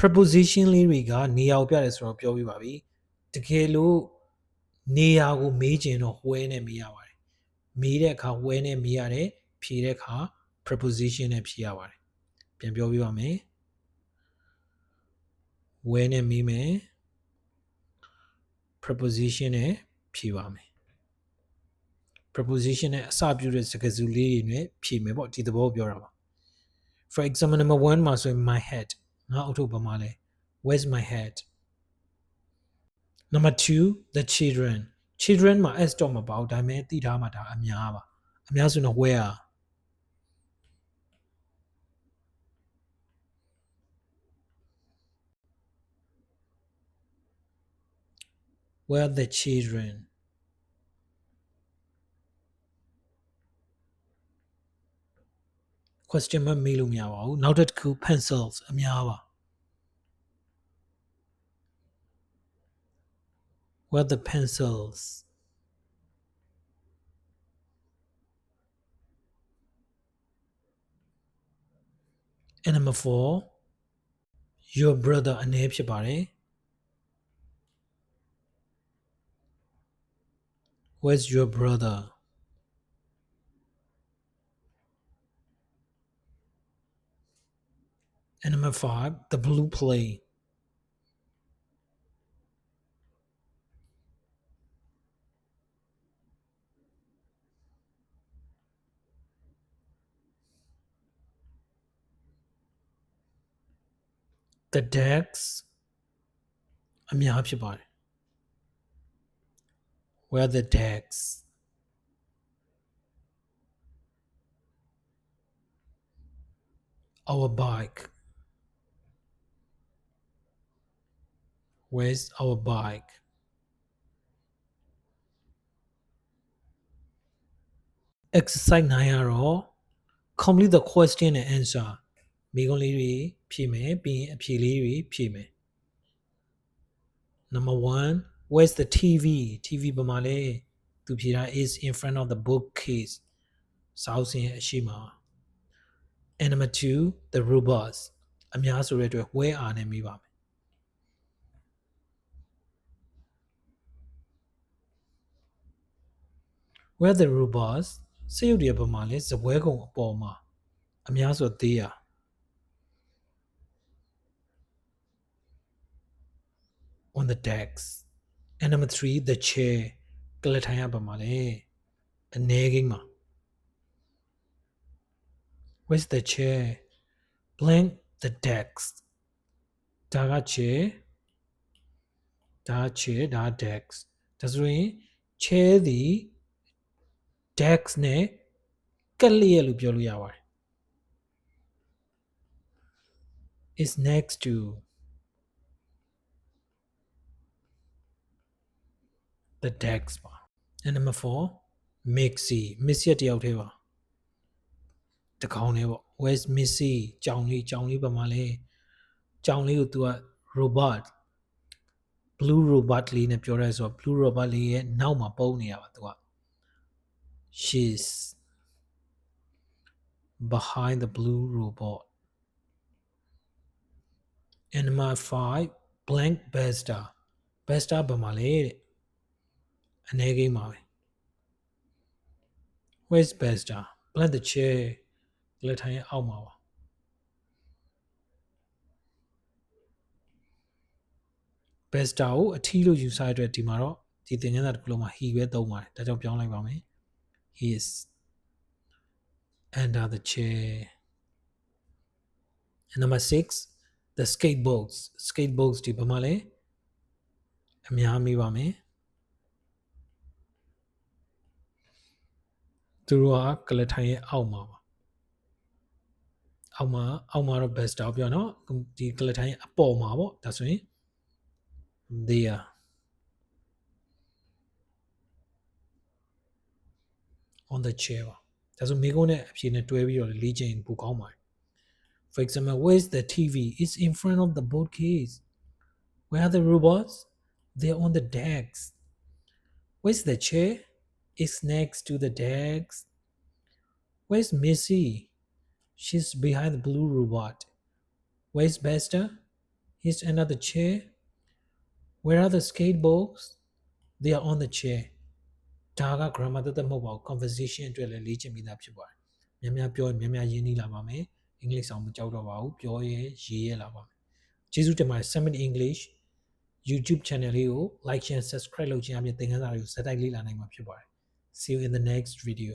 preposition လေးတွေကနေရာကိုပြတယ်ဆိုတော့ပြောပြပါပြီတကယ်လို့နေရာကိုမေးခြင်းတော့ where နဲ့မေးရပါတယ်မေးတဲ့အခါ where နဲ့မေးရတယ်ဖြေတဲ့အခါ preposition နဲ့ဖြေရပါတယ်ပြန်ပြောပြပါမယ် where နဲ့မေးမယ် preposition နဲ့ဖြေပါမယ် preposition နဲ့အစပြုတဲ့စကားစုလေးတွေနဲ့ဖြေမယ်ပေါ့ဒီသဘောကိုပြောတာပါ for example number 1မှာဆိုရင် my head ငါအုပ်ထုပ်ဘာမှလဲ where's my head number 2 the children children မှာ s တော့မပါဘူးဒါပေမဲ့သိထားမှာဒါအများပါအများဆိုတော့ where where are the children question မမေးလို့မရပါဘူးနောက်တစ်ခု pencils အများပါ where are the pencils and number 4 your brother အနေဖြစ်ပါတယ် where's your brother and number 5 the blue plane the decks အများဖြစ်ပါတယ် where are the decks our bike where's our bike exercise 9ရတော့ complete the question and answer မိကုံးလေးတွေဖြည့်မယ်ပြီးရင်အဖြေလေးတွေဖြည့်မယ် number 1 where's the tv tv ဘာမှလဲသူဖြေတာ is in front of the bookcase စောက်စင်ရဲ့အရှိမ and number 2 the robots အများဆိုတဲ့အတွက် where are နဲ့မေးပါမယ် where the robots စရုပ်တွေဘာမှလဲဇပွဲကုံအပေါ်မှာအများဆို they are on the decks and number 3 the chair ကလထိုင်ရပါမှာလေအနေကိန်းမှာ where's the chair blank the decks ဒါက chair ဒါ chair ဒါ decks ဒါဆိုရင် chair ဒီ decks နဲ့ကက်လျက်လို့ပြောလို့ရပါတယ် is next to the decks ပါ and number 4 mixi mixi တယောက်တည်းပါတကောင်းလေးပေါ့ where's missy ကြောင်လေးကြောင်လေးပါမလဲကြောင်လေးကို तू က robot blue robot လေးနဲ့ပြောရဲဆိုတော့ blue robot လေးရဲ့နောက်မှာပုံနေရပါ तू က she's behind the blue robot and number 5 blank besta besta ဘာမှလဲတဲ့အနေကိန်းပါပဲ where's besta blank the chair လက်ထိုင်ရဲ့အောက်မှာပါ besta ကိုအထီးလို့ယူဆရတဲ့အတွက်ဒီမှာတော့ဒီသင်ခန်းစာတစ်ခုလုံးမှာ he ပဲသုံးပါတယ်ဒါကြောင့်ပြောင်းလိုက်ပါမယ် he is under the chair and number 6 the skateboards skateboards ဒီဘာမှလဲအများမိပါမယ်သူတို့ကကလထိုင်ရဲ့အောက်မှာပါအောက်မှာအောက်မှာတော့ best တော့ပြောနော်ဒီကလထိုင်ရဲ့အပေါ်မှာပေါ့ဒါဆိုရင် they are on the chair ပါဒါဆိုမိကုန်းနဲ့အဖြေနဲ့တွဲပြီးတော့လေ့ကျင့်ပိုကောင်းပါတယ် For example, where's the TV? It's in front of the bookcase. Where are the robots? They're on the decks. Where's the chair? It's next to the decks. Where's Missy? She's behind the blue robot. Where's Bester? he's another chair where are the skateboards they are on the chair ဒါက grammar တက်တက်မဟုတ်ပါဘူး conversation အတွက်လည်းလေ့ကျင့်ပြီးသားဖြစ်ပါတယ်များများပြောရင်များများရင်းနှီးလာပါမယ်အင်္ဂလိပ်ဆောင်မကြောက်တော့ပါဘူးပြောရဲရေးရဲလာပါမယ်ကျေးဇူးတင်ပါတယ် Summit English YouTube channel လေးကို like share subscribe လုပ်ခြင်းအပြင်သင်ခန်းစာတွေကိုစက်တိုက်လေ့လာနိုင်မှာဖြစ်ပါတယ် see you in the next video